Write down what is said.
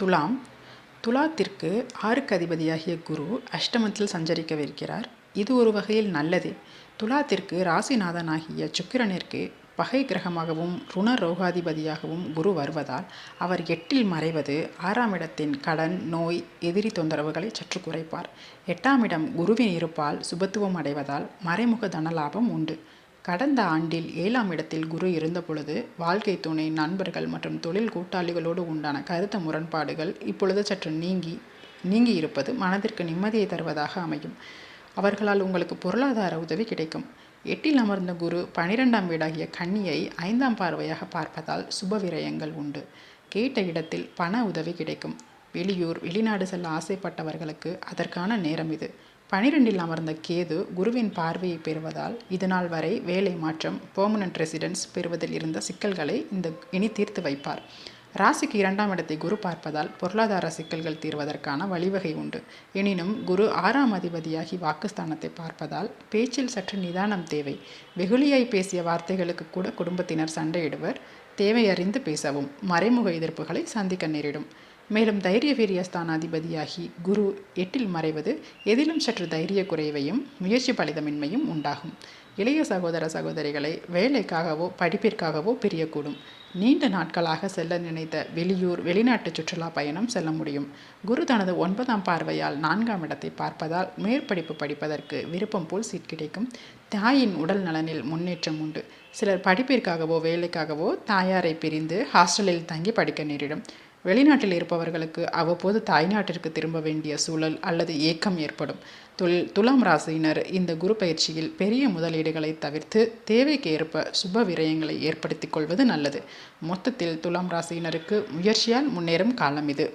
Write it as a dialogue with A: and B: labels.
A: துலாம் துலாத்திற்கு ஆறுக்கு அதிபதியாகிய குரு அஷ்டமத்தில் சஞ்சரிக்கவிருக்கிறார். இது ஒரு வகையில் நல்லதே. துலாத்திற்கு ராசிநாதனாகிய சுக்கிரனிற்கு பகை கிரகமாகவும் ருண ரோகாதிபதியாகவும் குரு வருவதால் அவர் எட்டில் மறைவது ஆறாம் இடத்தின் கடன் நோய் எதிரி தொந்தரவுகளை சற்று குறைப்பார். எட்டாம் இடம் குருவின் இருப்பால் சுபத்துவம் அடைவதால் மறைமுக தனலாபம் உண்டு. கடந்த ஆண்டில் ஏழாம் இடத்தில் குரு இருந்தபொழுது வாழ்க்கை துணை நண்பர்கள் மற்றும் தொழில் கூட்டாளிகளோடு உண்டான கருத்து முரண்பாடுகள் இப்பொழுது சற்று நீங்கி நீங்கி இருப்பது மனதிற்கு நிம்மதியை தருவதாக அமையும். அவர்களால் உங்களுக்கு பொருளாதார உதவி கிடைக்கும். எட்டில் அமர்ந்த குரு பனிரெண்டாம் வீடாகிய கன்னியை ஐந்தாம் பார்வையாக பார்ப்பதால் சுப விரயங்கள் உண்டு. கேட்ட இடத்தில் பண உதவி கிடைக்கும். வெளியூர் வெளிநாடு செல்ல ஆசைப்பட்டவர்களுக்கு அதற்கான நேரம் இது. பனிரெண்டில் அமர்ந்த கேது குருவின் பார்வையை பெறுவதால் இதுநாள் வரை வேலை மாற்றம் பெர்மனன்ட் ரெசிடென்ஸ் பெறுவதில் இருந்த சிக்கல்களை இந்த இனி தீர்த்து வைப்பார். ராசிக்கு இரண்டாம் இடத்தை குரு பார்ப்பதால் பொருளாதார சிக்கல்கள் தீர்வதற்கான வழிவகை உண்டு. எனினும் குரு ஆறாம் அதிபதியாகி வாக்குஸ்தானத்தை பார்ப்பதால் பேச்சில் சற்று நிதானம் தேவை. வெகுளியாய் பேசிய வார்த்தைகளுக்கு கூட குடும்பத்தினர் சண்டையிடுவர். தேவையறிந்து பேசவும் மறைமுக எதிர்ப்புகளை சந்திக்க நேரிடும். மேலும் தைரிய வீரிய ஸ்தானாதிபதியாகி குரு எட்டில் மறைவது எதிலும் சற்று தைரிய குறைவையும் முயற்சி பலிதமின்மையும் உண்டாகும். இளைய சகோதர சகோதரிகளை வேலைக்காகவோ படிப்பிற்காகவோ பிரியக்கூடும். நீண்ட நாட்களாக செல்ல நினைத்த வெளியூர் வெளிநாட்டு சுற்றுலா பயணம் செல்ல முடியும். குரு தனது ஒன்பதாம் பார்வையால் நான்காம் இடத்தை பார்ப்பதால் மேற்படிப்பு படிப்பதற்கு விருப்பம் போல் சீட் கிடைக்கும். தாயின் உடல் நலனில் முன்னேற்றம் உண்டு. சிலர் படிப்பிற்காகவோ வேலைக்காகவோ தாயாரை பிரிந்து ஹாஸ்டலில் தங்கி படிக்க நேரிடும். வெளிநாட்டில் இருப்பவர்களுக்கு அவ்வப்போது தாய்நாட்டிற்கு திரும்ப வேண்டிய சூழல் அல்லது ஏக்கம் ஏற்படும். துல் துலாம் ராசியினர் இந்த குரு பயிற்சியில் பெரிய முதலீடுகளை தவிர்த்து தேவைக்கு ஏற்ப சுப விரயங்களை ஏற்படுத்திக் கொள்வது நல்லது. மொத்தத்தில் துலாம் ராசியினருக்கு முயற்சியால் முன்னேறும் காலம் இது.